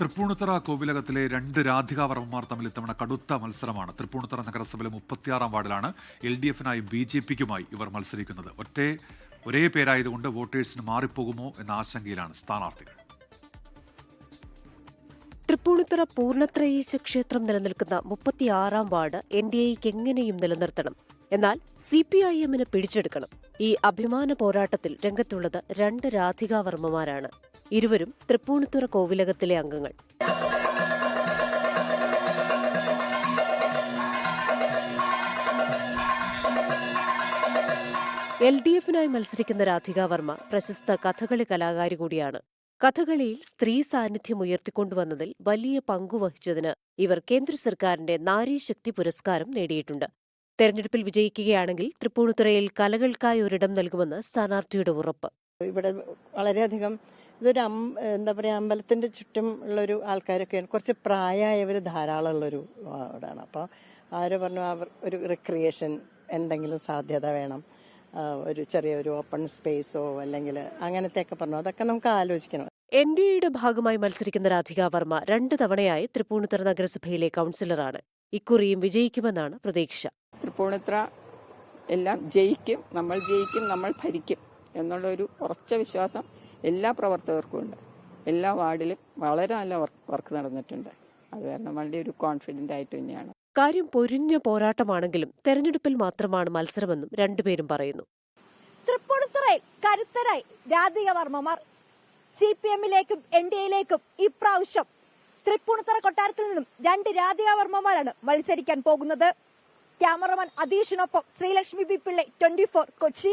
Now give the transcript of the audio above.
തൃപ്പൂണിത്തറ കോവിലകത്തിലെ രണ്ട് രാധികാവർമ്മമാർ തമ്മിൽ ഇത്തവണ കടുത്ത മത്സരമാണ്. തൃപ്പൂണിത്തറ നഗരസഭയിലെ മുപ്പത്തിയാറാം വാർഡിലാണ് എൽ ഡി എഫിനായി ബി ജെ പിക്കുമായി ഇവർ മത്സരിക്കുന്നത്. ഒറ്റേ ഒരേ പേരായതുകൊണ്ട് വോട്ടേഴ്സിന് മാറിപ്പോകുമോ എന്ന ആശങ്കയിലാണ് സ്ഥാനാർത്ഥികൾ. തൃപ്പൂണിത്തുറ പൂർണത്രയീശ ക്ഷേത്രം നിലനിൽക്കുന്ന മുപ്പത്തിയാറാം വാർഡ് എൻ ഡി എക്ക് എങ്ങനെയും നിലനിർത്തണം. എന്നാൽ സി പി ഐ എമ്മിന് പിടിച്ചെടുക്കണം. ഈ അഭിമാന പോരാട്ടത്തിൽ രംഗത്തുള്ളത് രണ്ട് രാധികാവർമ്മമാരാണ്. ഇരുവരും തൃപ്പൂണിത്തുറ കോവിലകത്തിലെ അംഗങ്ങൾ. എൽ ഡി എഫിനായി മത്സരിക്കുന്ന രാധിക വർമ്മ പ്രശസ്ത കഥകളി കലാകാരി കൂടിയാണ്. കഥകളിയിൽ സ്ത്രീ സാന്നിധ്യം ഉയർത്തിക്കൊണ്ടുവന്നതിൽ വലിയ പങ്കുവഹിച്ചതിന് ഇവർ കേന്ദ്ര സർക്കാരിന്റെ നാരീശക്തി പുരസ്കാരം നേടിയിട്ടുണ്ട്. തെരഞ്ഞെടുപ്പിൽ വിജയിക്കുകയാണെങ്കിൽ തൃപ്പൂണിത്തുറയിൽ കലകൾക്കായി ഒരിടം നൽകുമെന്ന് സ്ഥാനാർത്ഥിയുടെ ഉറപ്പ്. ഇവിടെ വളരെയധികം ഇതൊരു അം എന്താ പറയുക അമ്പലത്തിന്റെ ചുറ്റും ഉള്ളൊരു ആൾക്കാരൊക്കെയാണ്. കുറച്ച് പ്രായമായവർ ധാരാളം ഉള്ളൊരു അവിടെയാണ് അപ്പോൾ ആര് പറഞ്ഞു അവർ ഒരു റിക്രിയേഷൻ എന്തെങ്കിലും സാധ്യത വേണം. ഒരു ചെറിയ ഒരു ചെറിയൊരു ഓപ്പൺ സ്പേസോ അല്ലെങ്കിൽ അങ്ങനത്തെയൊക്കെ പറഞ്ഞു. അതൊക്കെ നമുക്ക് ആലോചിക്കണം. എൻ ഡി എയുടെ ഭാഗമായി മത്സരിക്കുന്ന രാധിക വർമ്മ രണ്ട് തവണയായി തൃപ്പൂണിത്തുറ നഗരസഭയിലെ കൗൺസിലറാണ്. ഇക്കുറിയും വിജയിക്കുമെന്നാണ് പ്രതീക്ഷ. തൃപ്പൂണിത്തറ എല്ലാം ജയിക്കും നമ്മൾ ജയിക്കും നമ്മൾ ഭരിക്കും എന്നുള്ള ഒരു ഉറച്ച വിശ്വാസം എല്ലാ പ്രവർത്തകർക്കും ഉണ്ട്. എല്ലാ വാർഡിലും വളരെ നല്ല വർക്ക് നടന്നിട്ടുണ്ട്. അത് കാരണം വളരെ ഒരു കോൺഫിഡന്റ് ആയിട്ട് തന്നെയാണ്. കാര്യം പൊരിഞ്ഞ പോരാട്ടമാണെങ്കിലും തെരഞ്ഞെടുപ്പിൽ മാത്രമാണ് മത്സരമെന്നും രണ്ടുപേരും പറയുന്നു. തൃപ്പൂണിത്തുറയിൽ കരുത്തരായി രാധിക വർമ്മമാർ സി പി എമ്മിലേക്കും എൻ ഡി എയിലേക്കും ഇപ്രാവശ്യം തൃപ്പൂണിത്തുറ കൊട്ടാരത്തിൽ നിന്നും രണ്ട് രാധിക വർമ്മമാരാണ് മത്സരിക്കാൻ പോകുന്നത്. Cameraman അതീഷിനൊപ്പം Sreelakshmi B Pillai twenty four Kochi.